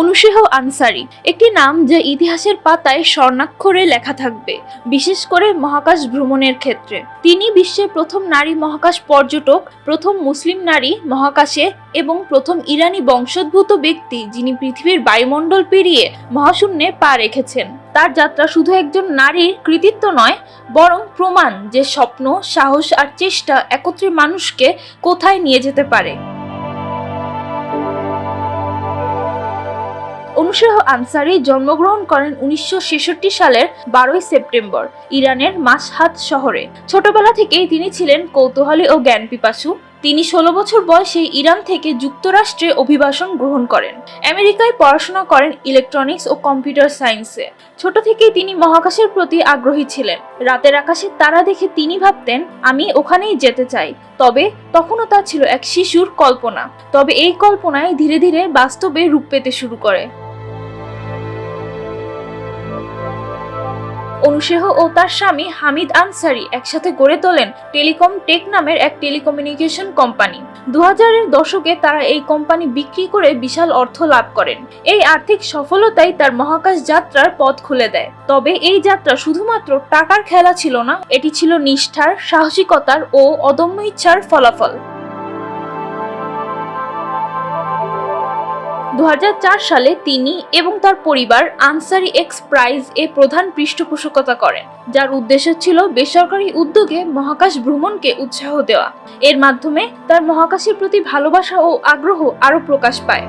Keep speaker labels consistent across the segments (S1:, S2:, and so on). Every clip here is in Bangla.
S1: অনুসেহ আনসারি। একটি নাম যা ইতিহাসের পাতায় স্বর্ণাক্ষরে লেখা থাকবে, বিশেষ করে মহাকাশ ভ্রমণের ক্ষেত্রে। তিনি বিশ্বের প্রথম নারী মহাকাশ পর্যটক, প্রথম মুসলিম নারী মহাকাশে এবং প্রথম ইরানি বংশোদ্ভূত ব্যক্তি যিনি পৃথিবীর বায়ুমণ্ডল পেরিয়ে মহাশূন্যে পা রেখেছেন। তার যাত্রা শুধু একজন নারীর কৃতিত্ব নয়, বরং প্রমাণ যে স্বপ্ন, সাহস আর চেষ্টা একত্রে মানুষকে কোথায় নিয়ে যেতে পারে। অনুসেহ আনসারি জন্মগ্রহণ করেন উনিশশো ছেষট্টি সালের বারোই সেপ্টেম্বর, ইরানের মাসহাদ শহরে। ছোটবেলা থেকেই তিনি ছিলেন কৌতূহলী ও জ্ঞান পিপাসু তিনি ষোলো বছর বয়সে ইরান থেকে যুক্তরাষ্ট্রে অভিবাসন গ্রহণ করেন। আমেরিকায় পড়াশোনা করেন ইলেকট্রনিক্স ও কম্পিউটার সায়েন্সে। ছোট থেকেই তিনি মহাকাশের প্রতি আগ্রহী ছিলেন। রাতের আকাশে তারা দেখে তিনি ভাবতেন, আমি ওখানেই যেতে চাই। তবে তখনও তা ছিল এক শিশুর কল্পনা। তবে এই কল্পনায় ধীরে ধীরে বাস্তবে রূপ পেতে শুরু করে। অনুসেহ ও তার স্বামী হামিদ আনসারি একসাথে গড়ে তোলেন টেলিকম টেক নামের এক টেলিকমিউনিকেশন কোম্পানি। দু হাজারের দশকে তারা এই কোম্পানি বিক্রি করে বিশাল অর্থ লাভ করেন। এই আর্থিক সফলতাই তার মহাকাশ যাত্রার পথ খুলে দেয়। তবে এই যাত্রা শুধুমাত্র টাকার খেলা ছিল না, এটি ছিল নিষ্ঠার, সাহসিকতার ও অদম্য ইচ্ছার ফলাফল। দু হাজার চার সালে তিনি এবং তার পরিবার আনসারি এক্স প্রাইজ এ প্রধান পৃষ্ঠপোষকতা করেন, যার উদ্দেশ্য ছিল বেসরকারি উদ্যোগে মহাকাশ ভ্রমণকে উৎসাহ দেওয়া। এর মাধ্যমে তার মহাকাশের প্রতি ভালোবাসা ও আগ্রহ আরও প্রকাশ পায়।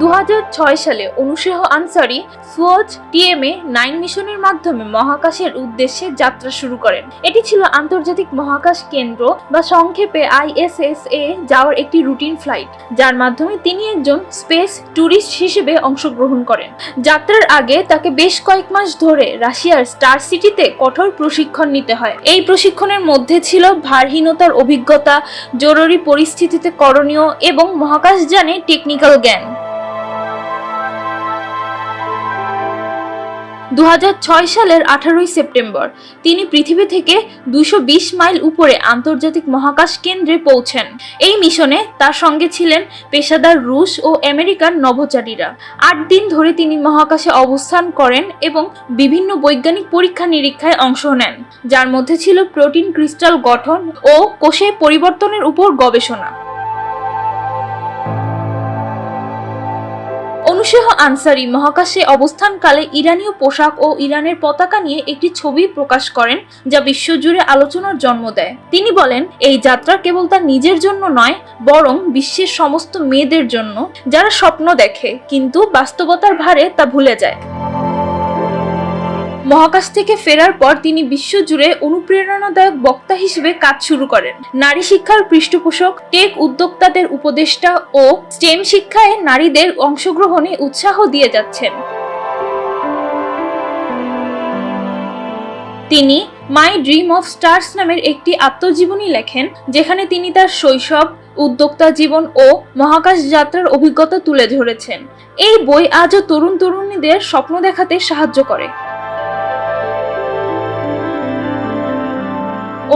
S1: দু হাজার ছয় সালে Anousheh Ansari Soyuz TMA nine মিশনের মাধ্যমে মহাকাশের উদ্দেশ্যে যাত্রা শুরু করেন। এটি ছিল আন্তর্জাতিক মহাকাশ কেন্দ্র বা সংক্ষেপে আইএসএস এ যাওয়ার একটি রুটিন ফ্লাইট, যার মাধ্যমে তিনি একজন স্পেস ট্যুরিস্ট হিসেবে অংশগ্রহণ করেন। যাত্রার আগে তাকে বেশ কয়েক মাস ধরে রাশিয়ার স্টার সিটিতে কঠোর প্রশিক্ষণ নিতে হয়। এই প্রশিক্ষণের মধ্যে ছিল ভারহীনতার অভিজ্ঞতা, জরুরি পরিস্থিতিতে করণীয় এবং মহাকাশযানে টেকনিক্যাল জ্ঞান। দু হাজার ছয় সালের আঠারোই সেপ্টেম্বর। তিনি পৃথিবী থেকে দুশো মাইল উপরে আন্তর্জাতিক মহাকাশ কেন্দ্রে পৌঁছেন। এই মিশনে তার সঙ্গে ছিলেন পেশাদার রুশ ও আমেরিকান নভোচারীরা। আট দিন ধরে তিনি মহাকাশে অবস্থান করেন এবং বিভিন্ন বৈজ্ঞানিক পরীক্ষা নিরীক্ষায় অংশ নেন, যার মধ্যে ছিল প্রোটিন ক্রিস্টাল গঠন ও কোষে পরিবর্তনের উপর গবেষণা। অনুসেহ আনসারি মহাকাশে অবস্থানকালে ইরানীয় পোশাক ও ইরানের পতাকা নিয়ে একটি ছবি প্রকাশ করেন, যা বিশ্বজুড়ে আলোচনার জন্ম দেয়। তিনি বলেন, এই যাত্রা কেবল তার নিজের জন্য নয়, বরং বিশ্বের সমস্ত মেয়েদের জন্য, যারা স্বপ্ন দেখে, কিন্তু বাস্তবতার ভারে তা ভুলে যায়। মহাকাশ থেকে ফেরার পর তিনি বিশ্বজুড়ে অনুপ্রেরণাদায়ক বক্তা হিসেবে কাজ শুরু করেন। নারী শিক্ষার পৃষ্ঠপোষক, টেক উদ্যোক্তাদের উপদেষ্টা ও স্টেম শিক্ষায় নারীদের অংশগ্রহণে উৎসাহ দিয়ে যাচ্ছেন। তিনি মাই ড্রিম অফ স্টার্স নামের একটি আত্মজীবনী লেখেন, যেখানে তিনি তার শৈশব, উদ্যোক্তা জীবন ও মহাকাশ যাত্রার অভিজ্ঞতা তুলে ধরেছেন। এই বই আজও তরুণ তরুণীদের স্বপ্ন দেখাতে সাহায্য করে।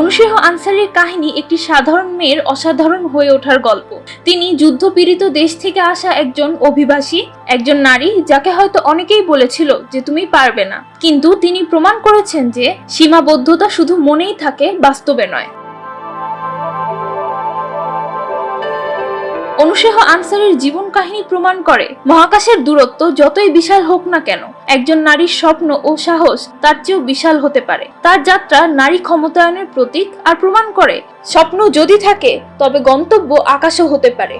S1: অনুসেহ আনসারির কাহিনী একটি সাধারণ মেয়ের অসাধারণ হয়ে ওঠার গল্প। তিনি যুদ্ধপীড়িত দেশ থেকে আসা একজন অভিবাসী, একজন নারী, যাকে হয়তো অনেকেই বলেছিল যে তুমি পারবে না। কিন্তু তিনি প্রমাণ করেছেন যে সীমাবদ্ধতা শুধু মনেই থাকে, বাস্তবে নয়। অনুসেহ আনসারের জীবন কাহিনী প্রমাণ করে, মহাকাশের দূরত্ব যতই বিশাল হোক না কেন একজন নারীর স্বপ্ন ও সাহস তার চেয়েও বিশাল হতে পারে। তার যাত্রা নারী ক্ষমতায়নের প্রতীক আর প্রমাণ করে। স্বপ্ন যদি থাকে, তবে গন্তব্য আকাশও হতে পারে।